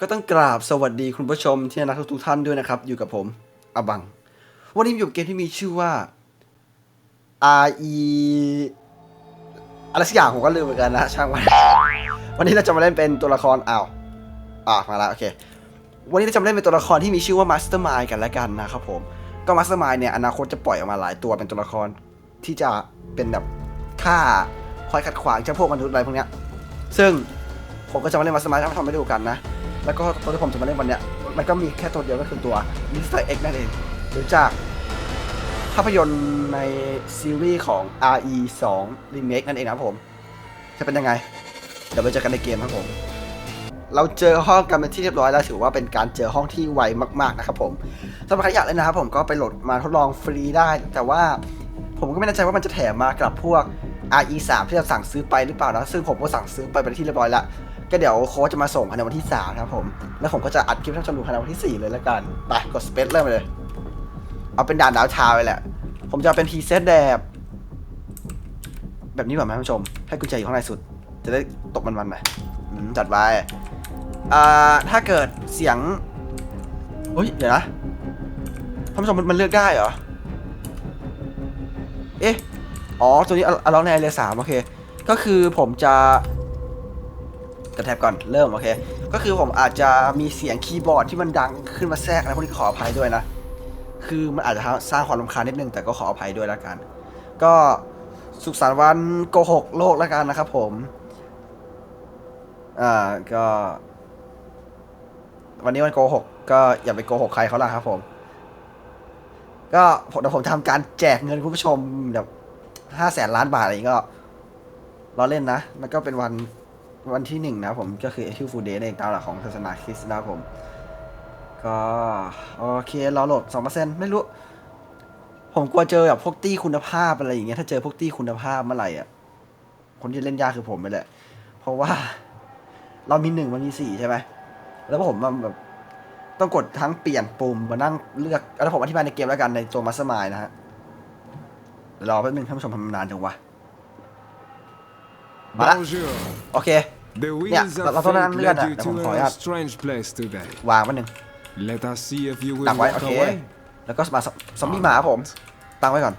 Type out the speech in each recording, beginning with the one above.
ก็ต้องกราบสวัสดีคุณผู้ชมที่น่ารักทุกท่านด้วยนะครับ อยู่กับผมอบัง วันนี้อยู่เกมที่มีชื่อว่า R E อะไรสักอย่างผมก็ลืมเหมือนกันนะช่างมันวันนี้เราจะมาเล่นเป็นตัวละครอ้าวอะมาแล้วโอเค วันนี้เราจะมาเล่นเป็นตัวละครที่มีชื่อว่า Mastermind กันแล้วกันนะครับผมก็ Mastermind เนี่ยอนาคตจะปล่อยออกมาหลายตัวเป็นตัวละครที่จะเป็นแบบฆ่าคอยขัดขวางเจ้าพวกมนุษย์อะไรพวกเนี้ยซึ่ง ผมก็จะมาเล่น Mastermind ให้ทำให้ดูกันนะ แล้วก็ตัวที่ผมจะมาเล่นวันเนี้ย มันก็มีแค่ตัวเดียวก็คือตัว Mr. X นั่นเองหรือจากภาพยนตร์ในซีรีส์ของ RE 2 Remake นั่นเองนะครับผม จะเป็นยังไง เดี๋ยวไปเจอกันในเกมครับผม เราเจอห้องกันเป็นที่เรียบร้อยแล้วถือว่าเป็นการเจอห้องที่ไวมากๆนะครับผมสำหรับใครอยากเล่นนะครับผมก็ไปโหลดมาทดลองฟรีได้ แต่ว่าผมก็ไม่แน่ใจว่ามันจะแถมมากับพวก RE 3ที่เราสั่งซื้อไปหรือเปล่านะซึ่งผมก็สั่งซื้อไปเป็นที่เรียบร้อยแล้ว ก็เดี๋ยวโค้ชจะมาส่งภายในวันที่ 3 นะครับผม แล้วผมก็จะอัดคลิปให้ท่านผู้ชมดูภายในวันที่ 4 เลยแล้วกันไปกดสเปซเริ่มเลย เอาเป็นด่านดาวชาไปแหละ ผมจะเอาเป็นพรีเซตแบบแบบนี้ก่อนไหมท่านผู้ชม ให้กุญแจอยู่ข้างในสุด จะได้ตกมันๆหน่อยจัดไปอ่าถ้าเกิดเสียงเฮ้ย เดี๋ยวนะท่านผู้ชมมันเลือกได้เหรอ เอ๊ะ อ๋อ ตัวนี้เอาล็อกในเรียสามโอเค ก็คือผมจะ กระแทบก่อนเริ่มโอเค ก็คือผมอาจจะมีเสียงคีย์บอร์ดที่มันดังขึ้นมาแทรกนะพวกนี้ขออภัยด้วยนะ คือมันอาจจะสร้างความรำคาญนิดนึงแต่ก็ขออภัยด้วยแล้วกัน ก็สุขสันต์วันโกหกโลกแล้วกันนะครับผม อ่าก็ วันนี้วันโกหกก็อย่าไปโกหกใครเขาละครับผม ก็ผมเดี๋ยวผมทำการแจกเงินคุณผู้ชมแบบห้าแสนล้านบาทอะไรอย่างงี้ก็รอเล่นนะ มันก็เป็นวัน วันที่หนึ่งนะครับผมก็คือ April Fool Day นั่นเองตามหลักของศาสนาคริสต์นะครับผม ก็โอเครอโหลดสองเปอร์เซ็นต์ไม่รู้ ผมกลัวเจอแบบพวกตี้คุณภาพอะไรอย่างเงี้ยถ้าเจอพวกตี้คุณภาพเมื่อไหร่อะคนที่เล่นยากคือผมไปแหละ เพราะว่า เรามีหนึ่งมันมีสี่ใช่ไหมแล้วผมมันแบบต้องกดทั้งเปลี่ยนปุ่มมานั่งเลือกแล้วผมอธิบายในเกมแล้วกันในตัวมาสมายนะฮะเดี๋ยวรอแป๊บนึงท่านผู้ชมทำนานจังวะมาละ Bonjour. โอเค The Yeah, winds but of that's what I'm fate looking led at. you That's what I'm to calling a out. strange place today. วางแป๊บนึง Let us see if you will ตั้งไว้ walk โอเค away. แล้วก็มาซซอมบี้หมาครับผมตั้งไว้ก่อน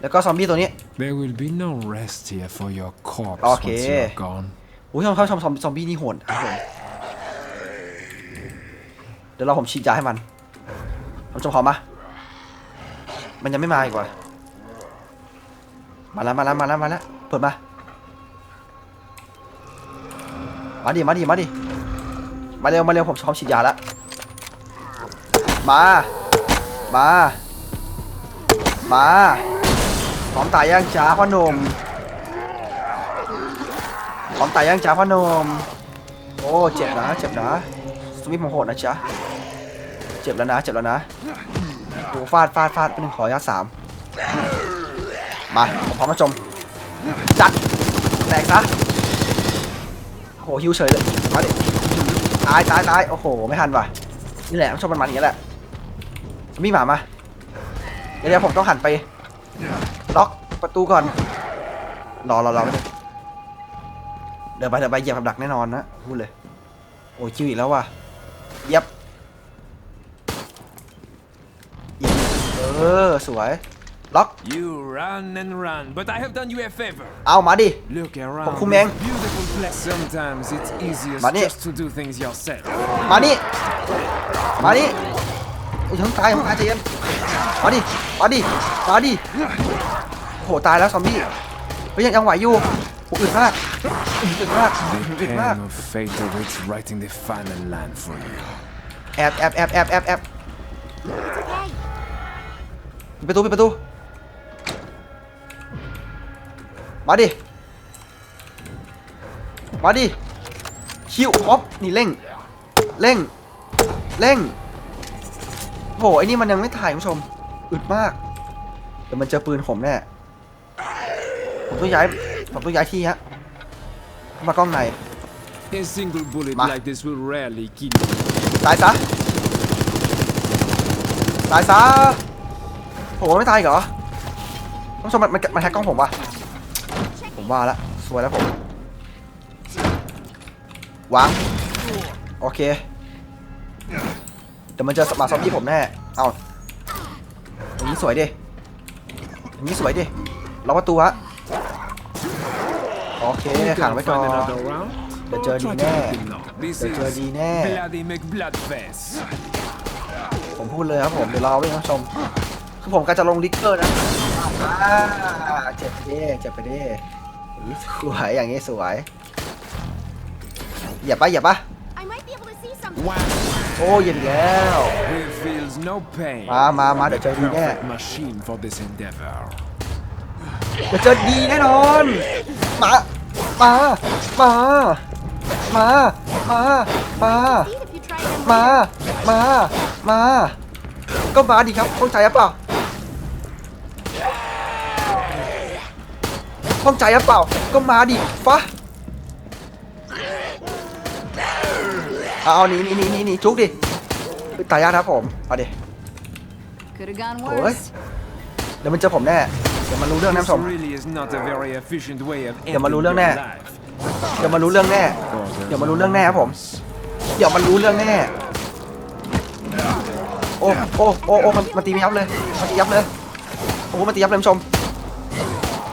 แล้วก็ซอมบี้ตัวนี้ There will be no rest here for your corpse Okay. once you're gone. อุ้ยชมเขาชมซอมซอมบี้นี่โหดครับผมเดี๋ยวเราผมฉีดยาให้มันผมจมพร้อมปะมันยังไม่มาอีกว่ะมาแล้วมาแล้วมาแล้วมาแล้วเปิดมา มาดิ มาดิ มาดิ มาเร็ว มาเร็ว ผมพร้อมฉีดยาแล้วมา มา มาพร้อมตายย่างจ้าพ่อหนุ่มพร้อมตายย่างจ้าพ่อหนุ่มโอ้ เจ็บนะ เจ็บนะสวิปผมโหดนะจ๊ะ เจ็บแล้วนะ เจ็บแล้วนะโอ้ฟาดฟาดฟาดเป็นหนึ่งขอยาสามมา ผมพร้อมมาชมจัด แตกซะ อ้หฮิวเฉยเลยมาดิตายตายตายโอ้โหไม่ทันว่ะนี่แหละชอบมันมันอย่างนี้แหละมีหมามาเดี๋ยวผมต้องหันไปล็อกประตูก่อนรอรอรอเดี๋ยวไปเดี๋ยวไปเหยียบกับดักแน่นอนนะพูดเลย โอ้ยคิวอีกแล้วว่ะเย็บเออสวย ล็อก You run and run, but I have done you a favor. เอามาดิ Look around. Không this em. Beautiful place. Sometimes it's easiest Mà đi. just to do things yourself. มานี่ มานี่อุ้ยทั้งตายทั้งตายใจเย็นมาดิ มาดิ มาดิโอ้โหตายแล้วซอมบี้เฮ้ยยังยังไหวอยู่โอ้อึดมากอึดมาก The อึดมาก pen of fate awaits writing the final line for you. แอบแอบแอบแอบแอบแอบปิดประตูปิดประตู มาดิ มาดิ คิวออฟนี่เร่ง เร่ง เร่งโหไอ้นี่มันยังไม่ถ่ายคุณผู้ชม อึดมาก เดี๋ยวมันเจอปืนผมแน่ผมต้องย้าย ผมต้องย้ายที่ฮะเข้ามากล้องใน A single bullet Ma. like this will rarely kill you. ตายซะ ตายซะโหไม่ตายอีกเหรอต้องชมมันมันมันแฮกกล้องผมว่ะ ผมว่าละสวยแล้วผมวางโอเคเดี๋ยวมันจอหมาซอมบี้ผมแน่เอาอย่างนี้สวยดิอย่างนี้สวยดิล็อกประตูฮะโอเคขังไว้ก่อน find another round? The Or journey try to there. make it long? This The is journey there. bloody McBloodfest. ผมพูดเลยครับผมเดี๋ยวรอไว้นะผู้ชมคือผมก็จะลงลิกเกอร์นะเจ็บไปดิเจ็บไปดิ สวยอย่างนี้สวยเหยียบปะเหยียบปะ I might be able to see something. Wow, โอ้เหยียบอีกแล้ว it feels no pain. มามามาเดี๋ยวเจอดีแน่ Perfect machine for this endeavor. เดี๋ยวเจอดีแน่นอนมามามามามามา See if you try them มา later. มามาก็มาดิครับเข้าใจหรือเปล่า เข้าใจหรือเปล่า ก็มาดิฟะเอาเอาหนีหนีหนีหนีหนีจุกดิตายยากนะครับผม เอาดิ Could have gone Ủa? worse. เดี๋ยวมันเจอผมแน่ เดี๋ยวมันรู้เรื่องนะ This ผู้ชม really is not a very efficient way of เดี๋ยวมารู้ ending เรื่อง your แน่ life. เดี๋ยวมันรู้เรื่องแน่ เดี๋ยวมันรู้เรื่องแน่ครับผม เดี๋ยวมันรู้เรื่องแน่ โอ้ โอ้ โอ้ โอ้ มันมันตีไม่ยับเลย มันตียับเลย โอ้มันตียับเลยผู้ชม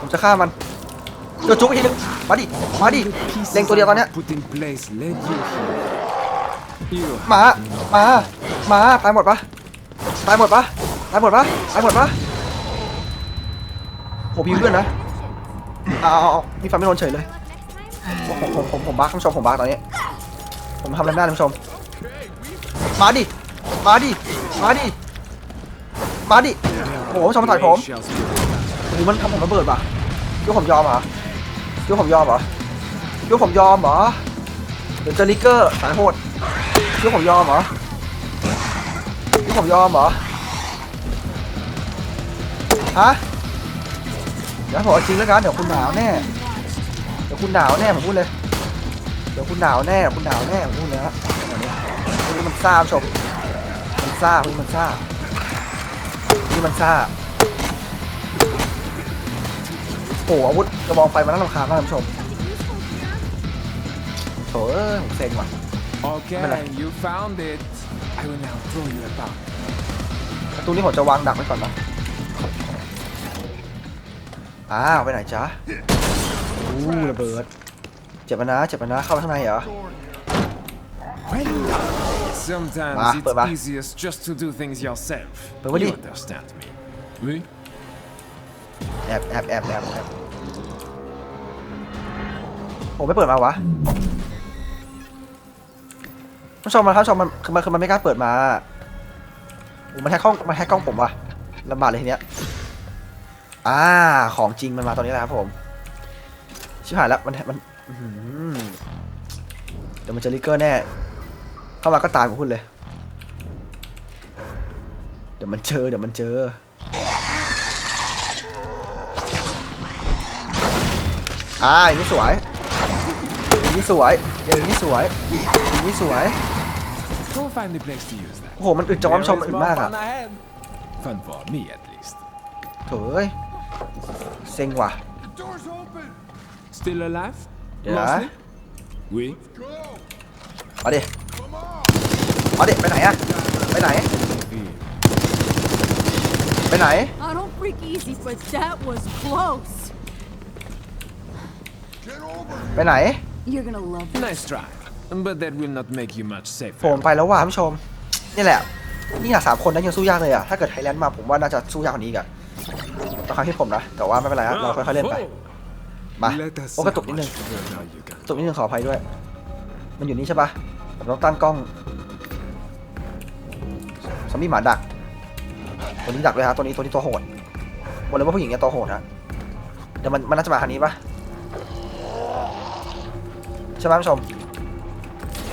ผมจะฆ่ามัน เดี๋ยวจุกอีกทีนึงมาดิมาดิเล็งตัวเดียวตอนเนี้ย Put in place led you here. You มามามาตายหมดปะตายหมดปะตายหมดปะตายหมดปะโหพิวเพื่อนนะเอาเอาเอามีฟันไม่โดนเฉยเลย Next time. ผมผมผมผมบักท่านผู้ชมผมบักตอนนี้ ผมทำอะไรไม่ได้ท่านผู้ชม มาดิ มาดิ มาดิ มาดิ โอ้โหท่านผู้ชมมาต่อยผม shall หรือมันทำผมระเบิดป่ะยกผมยอมเหรอ ยกผมยอมเหรอยกผมยอมเหรอเดี๋ยวเจอลิกเกอร์สายโหดยกผมยอมเหรอยกผมยอมเหรอฮะเดี๋ยวผมเอาจริงแล้วกันเดี๋ยวคุณหนาวแน่เดี๋ยวคุณหนาวแน่ผมพูดเลยเดี๋ยวคุณหนาวแน่คุณหนาวแน่ผมพูดเลยฮะนี้มันซ่าชมมันซ่านนี้มันซ่านนี้มันซ่า โอ้โหอาวุธกระบองไฟมันน่ารำคาญมากท่านผู้ชม Something useful here. โถเอ้ยผมเซ็งว่ะ Okay, you found it. I will now throw you about. ประตูนี้ผมจะวางดักไว้ก่อนนะอ้าวไปไหนจ๊ะอู้ระเบิด เจ็บปะนะ เจ็บปะนะ เข้าไปข้างในเหรอ Sometimes Ah, it's but bah. easiest just to do things yourself. But what do you you- understand me? Oui? แอบแอบแอบแอบแอบผมไม่เปิดมาวะท่านผู้ชมมันท่านชมมันคือมันคือมันไม่กล้าเปิดมาโอ้มันแฮกกล้องมันแฮกกล้องผมว่ะลำบากเลยทีเนี้ยอ่าของจริงมันมาตอนนี้แล้วครับผม ชิบหายแล้วมันมันเดี๋ยวมันจะลิเกอร์แน่ เข้ามาก็ตายผมพูดเลย เดี๋ยวมันเจอเดี๋ยวมันเจอ อ่าอย่างนี้สวยอย่างนี้สวยอย่างนี้สวยอย่างนี้สวย Go find a place to use that. โอ้โหมันอึดจังวะผู้ชมมัน There อึ is ดมาก more อะ fun ahead. Fun for me, at least. โถ่เอ้ยเซ็งว่ะ Still alive? เดี๋ยวนะ Mostly? Oui. มาดิมาดิไปไหนอะไปไหน ไปไหน I don't freak easy, but that was close. ไปไหน You're gonna love this. Nice try. But that will not make you much ผม safer. ไปแล้วว่ะท่านผู้ชม นี่แหละ นี่อะสามคนนั้นยังสู้ยากเลยอะถ้าเกิดไทยแลนด์มาผมว่าน่าจะสู้ยากกว่านี้อีกอะต้องให้ผมนะ แต่ว่าไม่เป็นไรครับเราค่อยๆเล่นไป มา Let us โอ้ see กระตุก how นิดนึง much further you can ตรงนี้หนึ่งขออภัยด้วย มันอยู่นี่ใช่ปะผมต้องตั้งกล้องซอมบี้หมาดัก ตัวนี้ดักเลยฮะ ตัวนี้ตัวนี้ตัวโหดบอกเลยว่าผู้หญิงเนี่ยตัวโหดฮะเดี๋ยวมันมันน่าจะมาทางนี้ปะ ใช่ไหมผู้ชม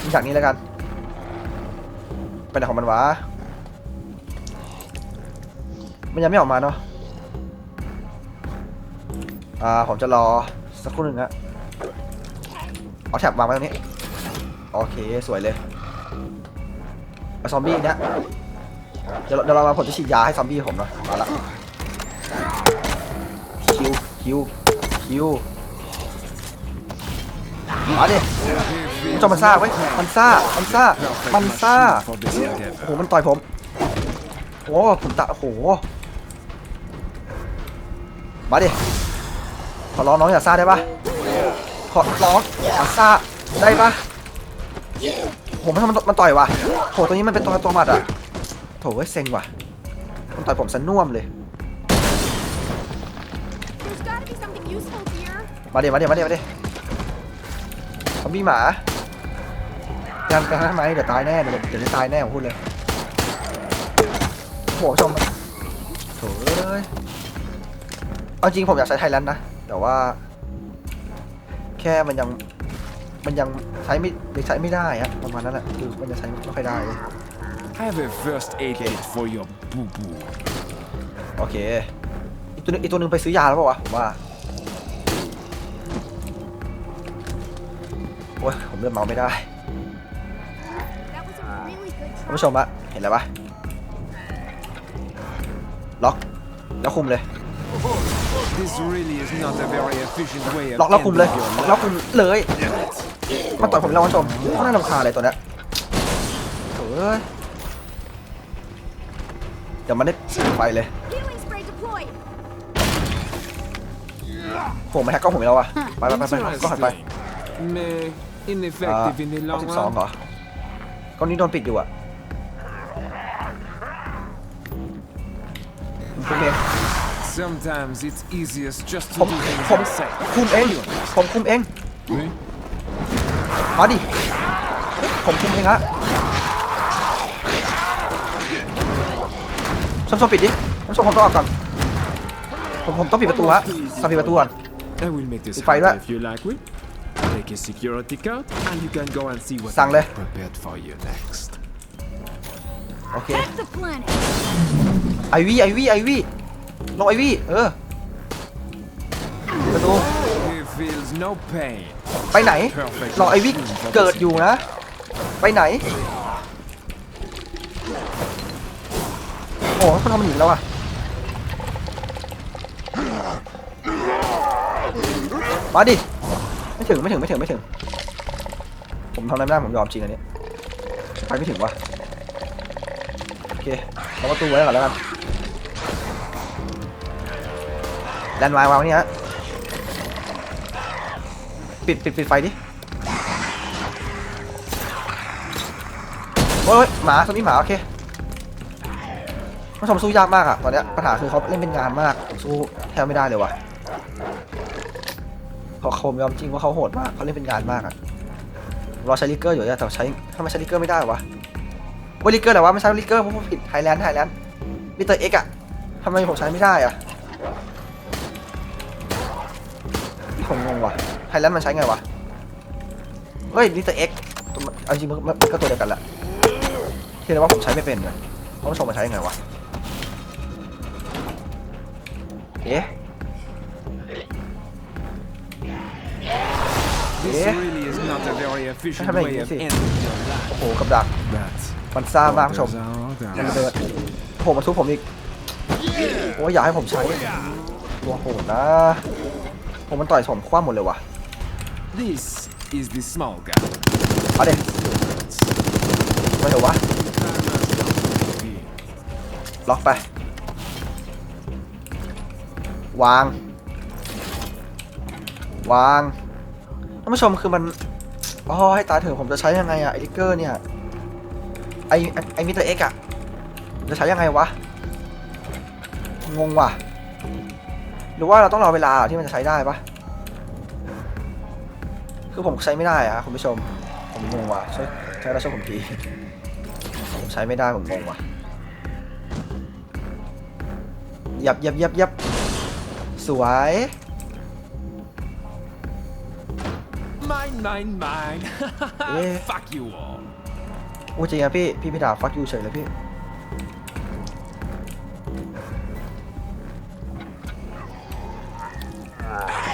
มีดักนี้แล้วกันไปไหนของมันวะมันยังไม่ออกมาเนาะอ่าผมจะรอสักครู่หนึ่งฮะเอาแท็บวางไว้ตรงนี้ โอเค สวยเลยเอาซอมบี้เนี้ยเดี๋ยวเดี๋ยวเรามาผมจะฉีดยาให้ซอมบี้ผมหน่อยมาละคิวคิวคิว มาดิ If มันจะมันซ่าเว้ยมันซ่ามันซ่า Perfect มันซ่า machine for this โอ้โห endeavor. มันต่อยผมโอ้ผมตะโอ้โหมาดิขอร้องน้องอย่าซ่าได้ปะขอร้องอย่าซ่าได้ปะผมมันมันมันต่อยว่ะโหตัวนี้มันเป็นตัวตัวหมัดอะโถเว้ยเซ็งว่ะมันต่อยผมสน่วมเลย There's gotta be something useful here. มาดิมาดิมาดิมาดิซ อมบี้หมายังไปทำไมเดี๋ยวตายแน่เดี๋ยวเดี๋ยวจะตายแน่ผมพูดเลยโหชมโถเอ้ยเอาจริงผมอยากใช้ไทยแลนด์นะ แต่ว่า แค่มันยัง มันยังใช้ไม่ยังใช้ไม่ได้อะประมาณนั้นแหละคือมันจะใช้ไม่ค่อยได้เลย I have a first aid kit for your boo boo. โอเค อีกตัวนึงอีกตัวนึงไปซื้อยาแล้วเปล่าวะผมว่า โอ้ยผมเริ่มเมาไม่ได้ That was a really good ท่าน try. ผู้ชมอะเห็นแล้วปะล็อกแล้วคุมเลย This really is not a very efficient way of ล็อกแล้วคุมเลย ending your ล็อก life. แล้วคุมเลยมาต่อยผมแล้วท่านผู้ชมน่ารำคาญอะไรตัวเนี้ยโถ่เอ้ยเดี๋ยวมันได้ไฟเลย Healing spray deployed. ผมมาแฮกกล้องผมอีกแล้วอะไปไปไปไปก็หันไป Interesting. Meh, อ่า ineffective in the สิ long บสอง run. เหรอก้อนนี้โดนปิดอยู่อะผมเอง Sometimes it's easiest just ผม to do things ผม yourself. คุมเองผมคุมเองมาดิ ผมคุมเองฮะชมชมปิดดิชมชมผมต้องออกก่อน ผมผมต้องปิดประตูฮะต้องปิดประตูก่อน I will make this If I harder let- if you like it. Take a security card and you can go and see what Sang I เลย have prepared for you next. โอเค Heck the planet. ไอวี่ไอวี่ไอวี่ลงไอวี่เออปิดประตู He feels no pain. ไปไหน รอไอวี่เกิดอยู่นะ ไปไหน โอ้โหเขาทำมันหนีแล้วอะ มาดิ ไม่ถึงไม่ถึงไม่ถึงไม่ถึง ผมทำอะไรไม่ได้ผมยอมจริงอันนี้ไปไม่ถึงวะโอเคเราประตูไว้ก่อนแล้วกันแลนไมล์วางไว้นี่ฮะปิดปิดปิดไฟดิโอ้ยหมาตัวนี้หมาโอเคผู้ชมสู้ยากมากอะตอนเนี้ยปัญหาคือเขาเล่นเป็นงานมากสู้แทบไม่ได้เลยว่ะ เขาเขายอมจริงว่าเขาโหดมากเขาเล่นเป็นงานมากอะรอใช้ลิเกอร์อยู่แต่ใช้ทำไมใช้ลิเกอร์ไม่ได้วะว่าลิเกอร์แต่ว่าไม่ใช่ลิเกอร์เพราะผมผิดไทยแลนด์ไทยแลนด์มิสเตอร์เอ็กอะทำไมผมใช้ไม่ได้อะผมงงว่ะไทยแลนด์มันใช้ไงวะเฮ้ยมิสเตอร์เอ็กเอาจริงมันก็ตัวเดียวกันแหละเพียงแต่ว่าผมใช้ไม่เป็นเลยท่านผู้ชมมันใช้ยังไงวะเอ๊ะ This Yeah. really is not a very efficient How about way you of see? ending your life. โอ้โหกับดัก But มันซ่ามากผู้ชม others are มัน others. เดินโผล่มาทุบผมอีก โอ้ยอยากให้ผมใช้ ตัวโหดนะผมมันต่อยผมคว้าหมดเลยว่ะ This is the small guy. มาเด็มาเถอะวะ ล็อกไป วาง วางท่านผู้ชมคือมันอ๋อให้ตายเถอะผมจะใช้ยังไงอะไอลิกเกอร์เนี่ยไอไอ้ไอมิสเตอร์เอ็กอะจะใช้ยังไงวะงงว่ะ หรือว่าเราต้องรอเวลาที่มันจะใช้ได้ปะคือผมใช้ไม่ได้อะคุณผู้ชม ผมงงว่ะช่วยใช้แล้วช่วยผมทีผมใช้ไม่ได้ผมงงว่ะยับยับยับยับสวย Mine, mine, mine. Yeah. Fuck you all. อู้จริงอะพี่ พี่พี่ดาฟักยูเฉยเลยพี่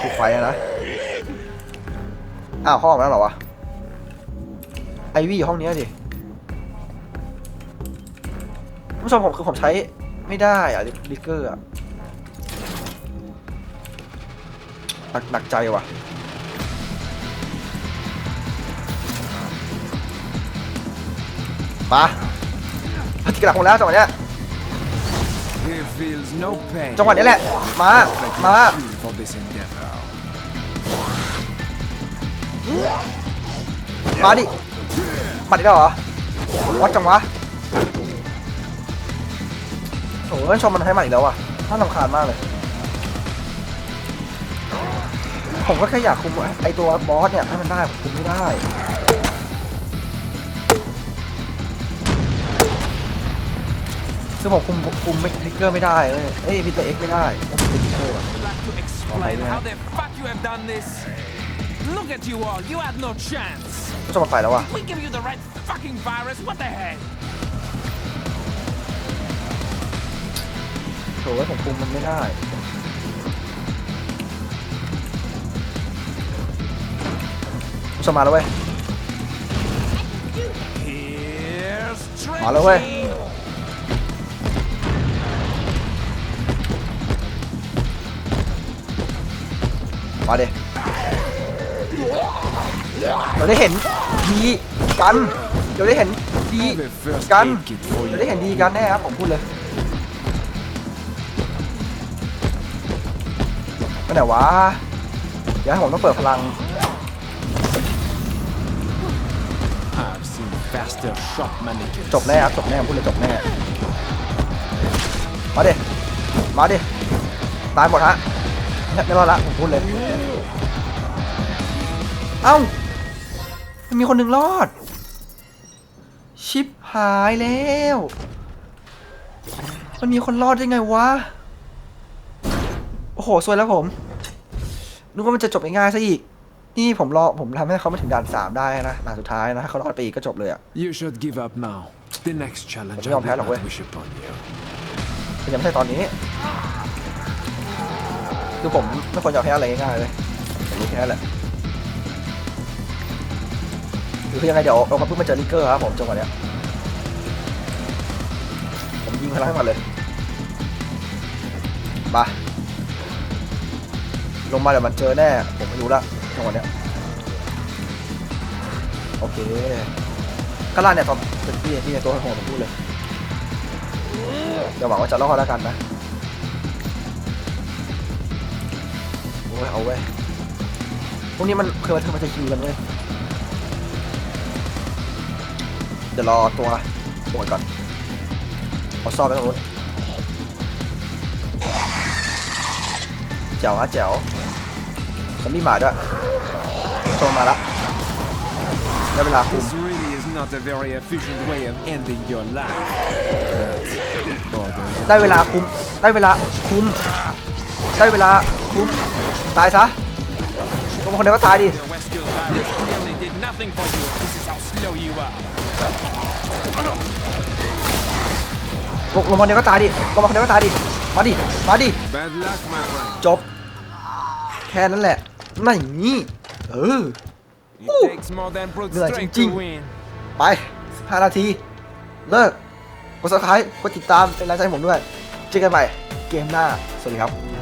ปิดไฟอะนะ อ้าวเขาออกมาแล้วเหรอวะ ไอวี่อยู่ห้องเนี้ยดิคุณผู้ชมผมคือผมใช้ไม่ได้อะลิกเกอร์อะหนักหนักใจว่ะ มาพัติกระดักหมดแล้วจังหวะเนี้ยจังหวะนี้แหละ มา มามาดิมาดิแล้วเหรอวัดจังวะโอ้ยชมมันให้มาอีกแล้วอะน่าลำคาญมากเลย ผมก็แค่อยากคุมไอตัวบอสเนี่ยให้มันได้ผมคุมไม่ได้ คือผมคุมคุมไม่ทริกเกอร์ไม่ได้เลยเอ้ยพิเตอร์เอ็กไม่ได้ผมติดทริกเกอร์อะ Like to explain how the fuck you have done this? Look at you all. You had no chance. จะมาไปแล้วว่ะ We give you the right fucking virus. What the heck? โถ่ผมคุมมันไม่ได้จะมาแล้วเว้ย Here's ม มาเดเราได้เห็นดีกันเดี๋ยวได้เห็นดีกันเดี๋ยว you. ได้เห็นดีกันแน่ครับผมพูดเลยไปไหนวะเดี๋ยวให้ผมต้องเปิดพลังจบแน่ครับจบแน่พูดเลยจบแน่มาเดมาเดตายหมดฮะ ไม่ไม่รอดละผมพูดเลย เอ้ามันมีคนหนึ่งรอด ชิปหายแล้ว มันมีคนรอดได้ไงวะ โอ้โหสวยแล้วผม นึกว่ามันจะจบง่ายๆซะอีก นี่ผมรอผมทำให้เขามาถึงด่านสามได้นะด่านสุดท้ายนะถ้าเขารอดไปอีกก็จบเลยอะ You should give up now. The next challenge Tapi I yang will pihak lah, not weh. wish upon you. แต่ยังไม่ใช่ตอนนี้ คือผมไม่ควรจะแพ้อะไรง่ายๆเลยผมรู้แค่นั้นแหละคือยังไงเดี๋ยวเอาเขาเพิ่งมาเจอลิกเกอร์ครับผมจังหวะเนี้ยผมยิงพลังให้หมดเลยมาลงมาเดี๋ยวมันเจอแน่ ผมไม่รู้ละจังหวะเนี้ยโอเคข้างล่าเนี่ยตอนเป็นพี่พี่ตัวหัวผมพูดเลยเดี๋ยวหวังว่าจะรอดแล้วกันนะ โอ้ยเอาเว้ยพวกนี้มันคือมันมันจะคิวกันเว้ยเดี๋ยวรอตัวตัวก่อนเอาซ่อนไปตรงนู้นแจ๋วฮะแจ๋วฉันมีหมาด้วยโชว์มาละได้เวลาคุม This really is not a very efficient way of ending your life. ได้เวลาคุม ได้เวลาคุม ได้เวลาคุม ตายซะลงมาคนเดียวก็ตายดิ The Westfield virus clearly did nothing for you. This is how slow you are. ลงลงมาคนเดียวก็ตายดิลงมาคนเดียวก็ตายดิ มาดิ มาดิ Bad luck, my friend. จบ แค่นั้นแหละไม่งี้เออ It takes more than brute Like strength ching. to win. ไป 5 นาที เลิก กด subscribe กดติดตามเป็นแรงใจให้ผมด้วย เจอกันใหม่เกมหน้า สวัสดีครับ